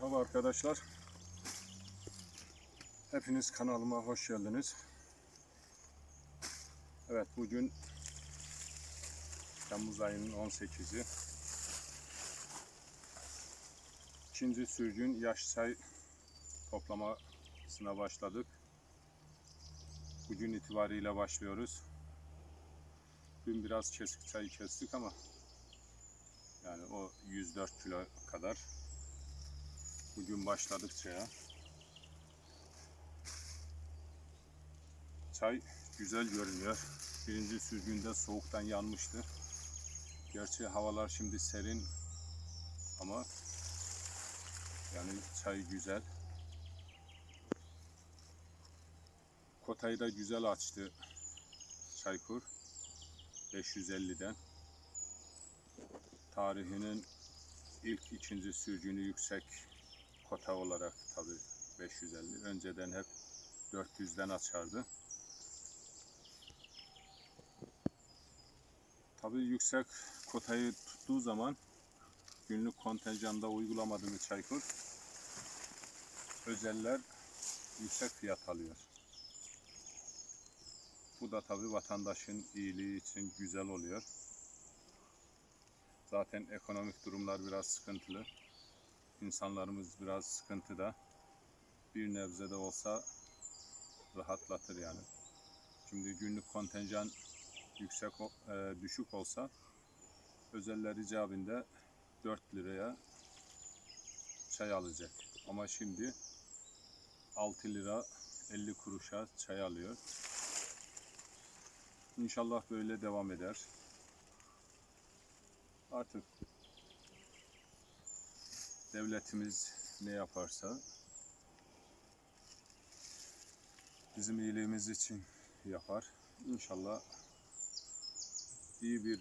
Merhaba arkadaşlar. Hepiniz kanalıma hoş geldiniz. Evet bugün Temmuz ayının 18'i. İkinci sürgün yaş çay toplamasına başladık. Bugün itibariyle başlıyoruz. Dün biraz kesik çayı kestik ama yani o 104 kilo kadar Bugün başladık çaya. Çay güzel görünüyor. Birinci sürgünde soğuktan yanmıştı. Gerçi havalar şimdi serin ama yani çay güzel. Kotayı da güzel açtı Çaykur 550'den. Tarihinin ilk ikinci sürgünü yüksek kota olarak tabi 550. Önceden hep 400'den açardı. Tabi yüksek kotayı tuttuğu zaman günlük kontenjanda uygulamadığını Çaykur özeller yüksek fiyat alıyor. Bu da tabi vatandaşın iyiliği için güzel oluyor. Zaten ekonomik durumlar biraz sıkıntılı insanlarımız biraz sıkıntıda. Bir nebze de olsa rahatlatır yani. Şimdi günlük kontenjan yüksek e, düşük olsa özeller icabinde 4 liraya çay alacak. Ama şimdi 6 lira 50 kuruşa çay alıyor. İnşallah böyle devam eder. Artık devletimiz ne yaparsa bizim iyiliğimiz için yapar. İnşallah iyi bir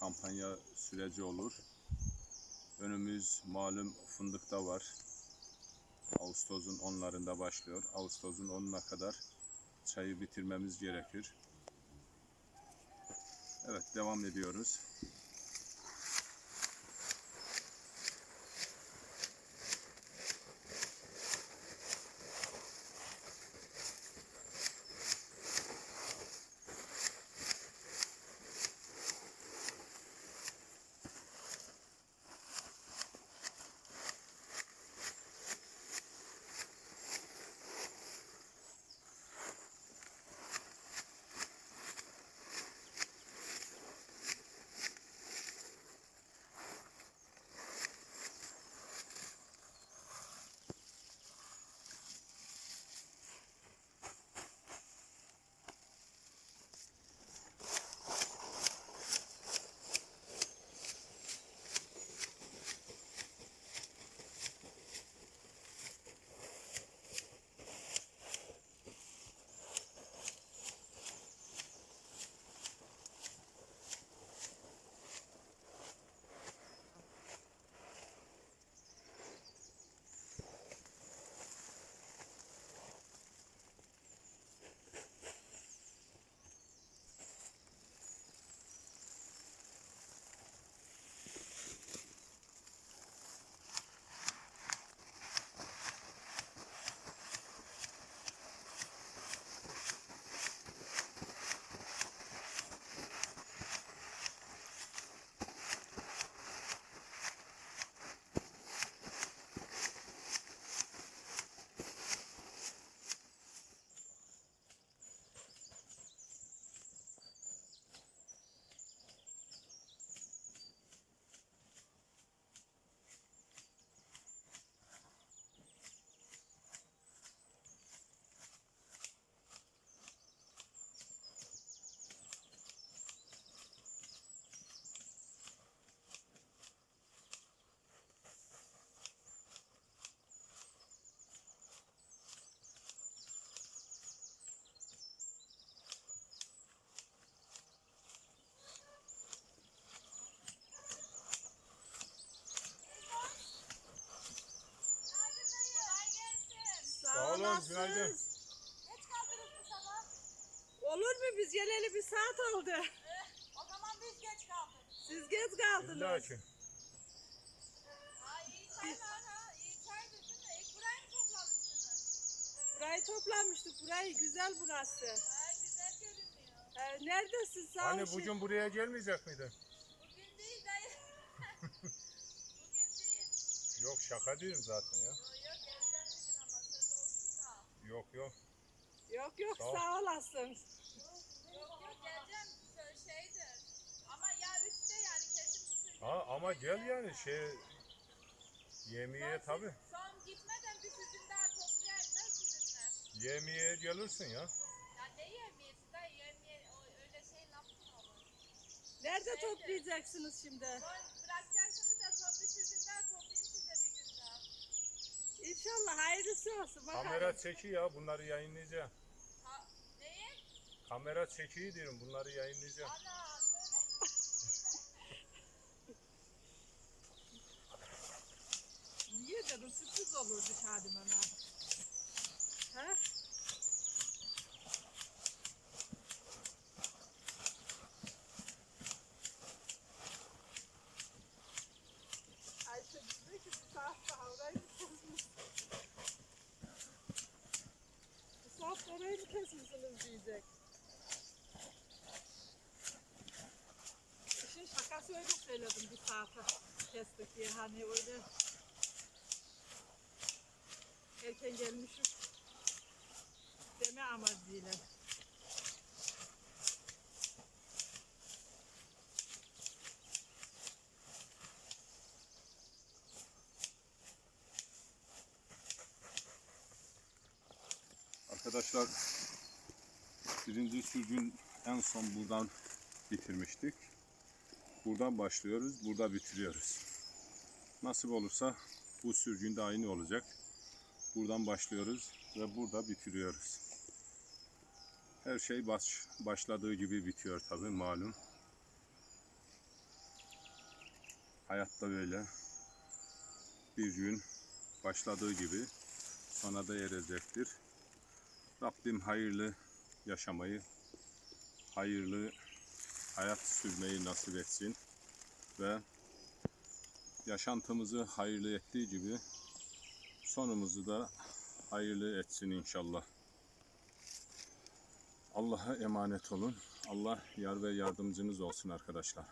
kampanya süreci olur. Önümüz malum fındıkta var. Ağustos'un onlarında başlıyor. Ağustos'un 10'una kadar çayı bitirmemiz gerekir. Evet devam ediyoruz. Oğlum günaydın. Geç kaldınız bu sabah. Olur mu biz geleli bir saat oldu. Ee, o zaman biz geç kaldık. Siz geç kaldınız. İlla ki. Ay ha. İyi çay düşün de. E, burayı mı? Burayı toplamıştık. Burayı güzel burası. Ha, güzel görünüyor. Ee, neredesin sağ Hani şey- bugün şey... buraya gelmeyecek miydin? Bugün değil dayı. bugün değil. Yok şaka diyorum zaten ya. Yok yok. Yok yok Sağ sağ olasın. Yok yok geleceğim söz şeydir. Ama ya üçte yani kesin bu. Ha ama gel yani şey yemeğe tabi. Son gitmeden bir sütün daha toplayayım da sizinle. Yemeğe gelirsin ya. Ya ne yemiyesi dayı yemeye o- öyle şey laf mı olur? Nerede toplayacaksınız şimdi? Son bırakacaksınız da son bir sütün daha toplayayım size bir gün daha. İnşallah hayırlısı olsun. Bakalım. Kamera çeki ya bunları yayınlayacağım. Ha, neyi? Kamera çekiyi diyorum bunları yayınlayacağım. Ana. Niye dedim sürpriz olurdu Şadim ana. Ha? Ayşe diyor ki bir saat daha orayı mı kesmişsiniz? Bir saat orayı mı diyecek. İşin şakası öyle söyledim bir saate kestik diye hani öyle erken gelmişim deme amacıyla. Arkadaşlar birinci sürgün en son buradan bitirmiştik. Buradan başlıyoruz, burada bitiriyoruz. Nasip olursa bu sürgün de aynı olacak. Buradan başlıyoruz ve burada bitiriyoruz. Her şey baş, başladığı gibi bitiyor tabi malum. Hayatta böyle. Bir gün başladığı gibi sona da erecektir. Rabbim hayırlı yaşamayı, hayırlı hayat sürmeyi nasip etsin ve yaşantımızı hayırlı ettiği gibi sonumuzu da hayırlı etsin inşallah. Allah'a emanet olun. Allah yar ve yardımcınız olsun arkadaşlar.